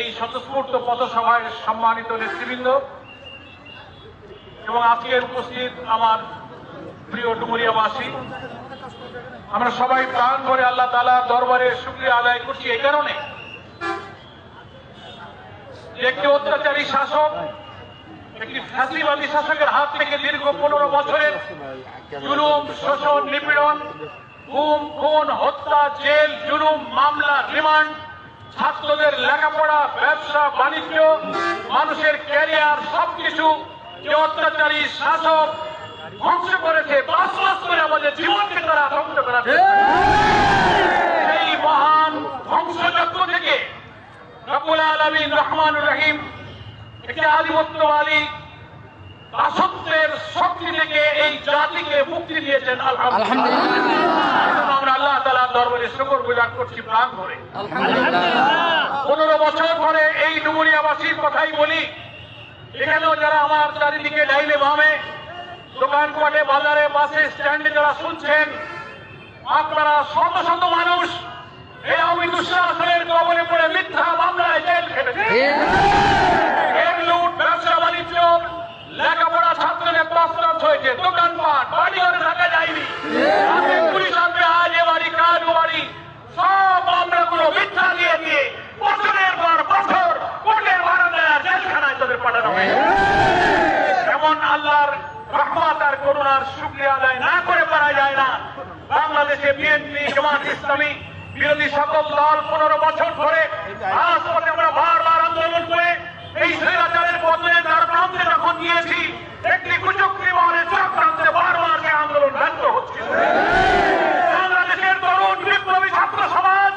এই স্বতঃস্ফূর্ত পথসভায় সম্মানিত নেতৃবৃন্দ এবং আজকের উপস্থিত আমার প্রিয় ডুমুরিয়াবাসী, আমরা সবাই প্রাণ করে আল্লাহ তালা দরবারে শুক্রিয়া আদায় করছি এই কারণে একটি অত্যাচারী শাসক, একটি ফ্যাসিবাদী শাসকের হাত থেকে দীর্ঘ পনেরো বছরের জুলুম, শোষণ, নিপীড়ন, গুম, খুন, হত্যা, জেল, জুলুম, মামলা, রিমান্ড ছাত্রদের লেখাপড়া, ব্যবসা, বাণিজ্য, মানুষের ক্যারিয়ার, সবকিছু যে অত্যাচারী শাসক ধ্বংস করেছে বাস বাস করে আমাদের জীবনকে তারা ধ্বংস করেছে। সেই মহান ধ্বংসযজ্ঞ থেকে রব্বুল আলমিন রহমান রহিম একটি আধিপত্যবাদী দাসত্বের শক্তি থেকে এই জাতিকে মুক্তি দিয়েছেন আলহামদুলিল্লাহ। আল্লাহ তালা দরবারে শুকর গুজার করছি প্রাণ করে পনেরো বছর ধরে এই ডুমুরিয়াবাসীর কথাই বলি। এখানেও যারা আমার চারিদিকে ডাইলে বামে দোকানপাটে বাজারে বাসে স্ট্যান্ডে যারা শুনছেন আপনারা শত শত মানুষ এই আমি দুঃশাসনের কবলে পড়ে মিথ্যা মামলায় জেল খেটেছে এর লুট ব্যবসা বাণিজ্য লেখাপড়া ছাত্রদের তসরস হয়েছে দোকানপাট বাড়ি ঘরে থাকা যায়নি রাতে পুলিশ আসবে আজ এ বাড়ি কাজ ও বাড়ি সব মামলাগুলো মিথ্যা দিয়ে দিয়ে বছরের পর বছর কোর্টের বারান্দায় আর জেলখানায় তাদের পাঠানো হয়েছে এমন আল্লাহর রহমত আর করুণার শুক্রিয়া আদায় না করে পারা যায় না। বাংলাদেশে বিএনপি, জামাত ইসলামী বিরোধী সকল দল পনেরো বছর ধরে রাজপথে আমরা বারবার আন্দোলন করে এই স্বৈরাচারের বদলে তার প্রান্তে যখন গিয়েছি একটি কুচক্রি মহলের চক্রান্তে বারবার সে আন্দোলন ব্যর্থ হচ্ছে বাংলাদেশের তরুণ বিপ্লবী ছাত্র সমাজ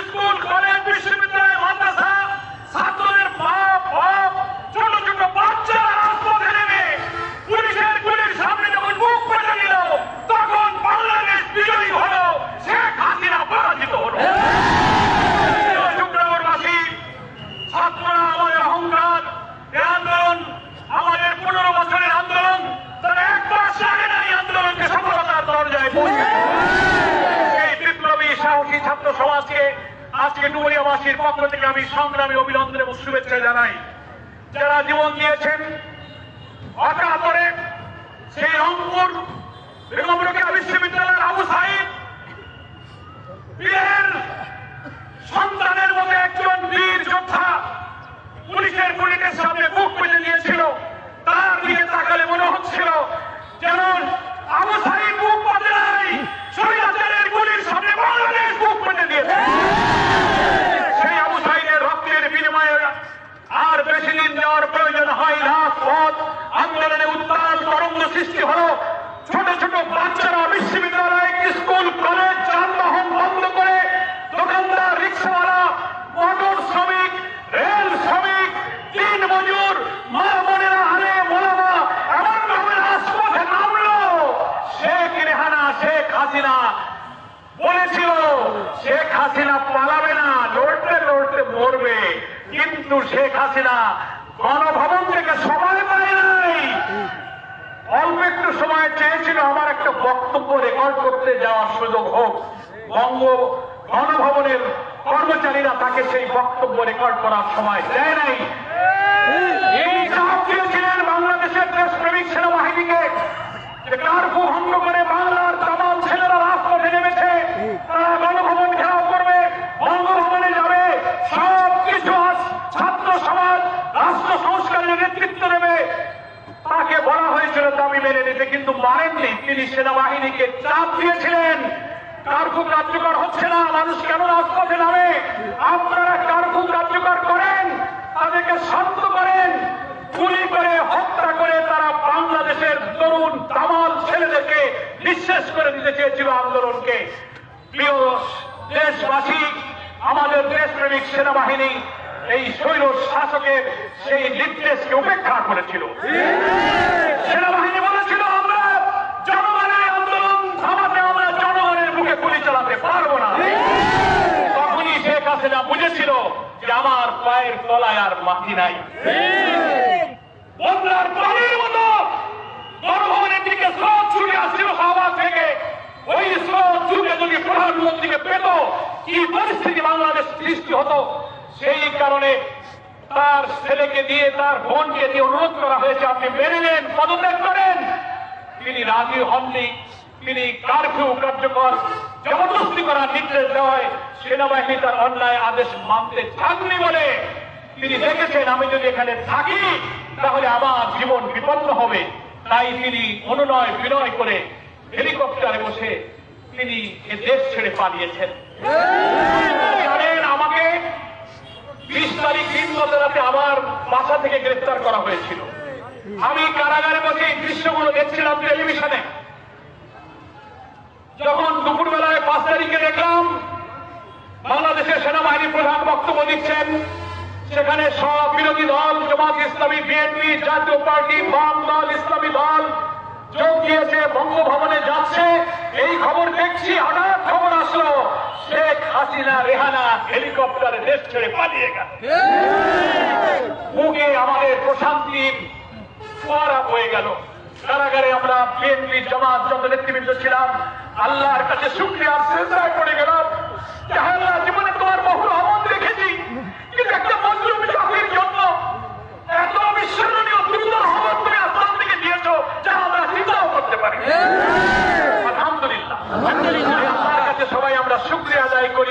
স্কুল কলেজ বিশ্ববিদ্যালয় মাদ্রাসা ছাত্রদের মা বাপ ছোট ছোট বাচ্চারা রাজপথে নেমে পুলিশের গুলির সামনে যখন মুখ পেতে দিল তখন বাংলাদেশ বিজয়ী হলো শেখ হাসিনা পরাজিত হলো শুক্রবারবাসী ছাত্ররা আমাদের অহংকার এই আন্দোলন আমাদের পনেরো বছরের আন্দোলন তারা এক মাস আগে না এই আন্দোলনকে সফলতার দরজায় পৌঁছে এই বিপ্লবী সাহসী ছাত্র সমাজকে ডুবরিয়াবাসীর পক্ষ থেকে আমি সংগ্রামী অভিনন্দন এবং শুভেচ্ছা জানাই। যারা জীবন দিয়েছেন অকাতরে সেই রংপুর বিশ্ববিদ্যালয়ের আবু বীরের সন্তানের মতো একজন বীর যোদ্ধা পুলিশের গুলিদের সামনে বুক পেতে নিয়েছিল তার দিকে তাকালে মনে হচ্ছিল যেন আবু সাইদ বুক পাতে নাই স্বৈরাচারের গুলির সামনে বাংলাদেশ বুক পেতে দিয়েছে সেই আবু সাইদের রক্তের বিনিময়ে আর বেশি দিন যাওয়ার প্রয়োজন হয় রাজপথ আন্দোলনে উত্তাল তরঙ্গ সৃষ্টি হলো ছোট ছোট বাচ্চারা বিশ্ববিদ্যালয় স্কুল কলেজ যানবাহন বন্ধ করে দোকানদার রিক্সাওয়ালা মোটর শ্রমিক রেল শ্রমিক দিন মজুর মা বোনেরা আরে মোলামা এমন ভাবে রাজপথে নামলো শেখ রেহানা শেখ হাসিনা বলেছিল শেখ হাসিনা পালাবে না, লড়তে লড়তে মরবে। কিন্তু শেখ হাসিনা গণভবন থেকে সময় পায় নাই। অল্প একটু সময় চেয়েছিল আমার একটা বক্তব্য রেকর্ড করতে যাওয়ার সুযোগ হোক। বঙ্গ গণভবনের কর্মচারীরা তাকে সেই বক্তব্য রেকর্ড করার সময় দেয় নাই। এই চাপ দিয়েছিলেন বাংলাদেশের দেশপ্রেমিক সেনাবাহিনীকে। কার্ফু ভঙ্গ করে বাংলার তামাম ছেলেরা রাজপথে নেমেছে। তারা গণভবন ঘেরাও করবে বঙ্গভবনে যাবে সব কিছু আজ ছাত্র সমাজ রাষ্ট্র সংস্কারের নেতৃত্ব দেবে তাকে হয়েছিল দাবি মেনে নিতে কিন্তু মানেননি। তিনি সেনাবাহিনীকে চাপ দিয়েছিলেন। কার্ফু কার্যকর হচ্ছে না। মানুষ কেন রাজপথে নামে? আপনারা কার্ফু কার্যকর করেন, তাদেরকে শান্ত করেন, গুলি করে, হত্যা করে তারা বাংলাদেশের তরুণ তামাল ছেলেদেরকে নিঃশেষ করে দিতে চেয়েছিল আন্দোলনকে। প্রিয় দেশবাসী, আমাদের দেশপ্রেমিক সেনাবাহিনী এই স্বৈর শাসকের সেই নির্দেশকে উপেক্ষা করেছিল। সেনাবাহিনী বলেছিল, আমরা জনগণের আন্দোলন থামাতে আমরা জনগণের তখনই শেখ হাসিনা বুঝেছিল যে আমার পায়ের তলায় আর মাটি নাই। বন্যার পানির মতো গণভবনের দিকে স্রোত ছুটে আসছিল শাহবাগ থেকে। ওই স্রোত ছুটে যদি প্রধানমন্ত্রীকে পেত, কি পরিস্থিতি বাংলাদেশ সৃষ্টি হতো? সেই কারণে তার ছেলেকে দিয়ে, তার বোনকে দিয়ে অনুরোধ করা হয়েছে, আপনি মেনে নেন, পদত্যাগ করেন। তিনি রাজি হননি, তিনি কারফিউ কার্যকর, জবরদস্তি করার নির্দেশ দেওয়ায় সেনাবাহিনী তার অন্যায় আদেশ মানতে থাকনি বলে তিনি দেখেছেন, আমি যদি এখানে থাকি, তাহলে আমার জীবন বিপন্ন হবে। তাই তিনি অনুনয় বিনয় করে হেলিকপ্টারে বসে তিনি এ দেশ ছেড়ে পালিয়েছেন। বিশ তারিখ দিন রাতে আমার বাসা থেকে গ্রেফতার করা হয়েছিল। আমি কারাগারে বসে এই দৃশ্যগুলো দেখছিলাম টেলিভিশনে। যখন দুপুরবেলায় পাঁচ তারিখে দেখলাম, বাংলাদেশের সেনাবাহিনী প্রধান বক্তব্য দিচ্ছেন, সেখানে সব বিরোধী দল, জামাত ইসলামী, বিএনপি, জাতীয় পার্টি, বাম দল, ইসলামী দল যোগ দিয়েছে, বঙ্গভবনে যাচ্ছে। এই খবর দেখছি হঠাৎ খবর আসলো শেখ হাসিনা, রেহানা হেলিকপ্টারে দেশ ছেড়ে পালিয়ে গেল। বুকে আমাদের প্রশান্তির ফোয়ারা হয়ে গেল। কারাগারে আমরা বিএনপি জামাত যত নেতৃবৃন্দ ছিলাম, আল্লাহর কাছে শুক্রিয়া শ্রদ্ধায় পড়ে গেলাম। জীবনে তোমার বহু আমদ রেখেছি কিন্তু একটা মজলুম চাকরির জন্য এত অবিস্মরণীয় সুন্দর আমদ তুমি আসমান থেকে দিয়েছ যা আমরা চিন্তাও করতে পারি আলহামদুলিল্লাহ আল্লাহর কাছে সবাই আমরা শুক্রিয়া আদায় করি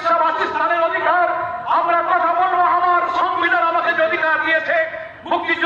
চিকিৎসা বাসস্থানের অধিকার। আমরা কথা বলব আমার সংবিধান আমাকে যে অধিকার দিয়েছে মুক্তিযুদ্ধ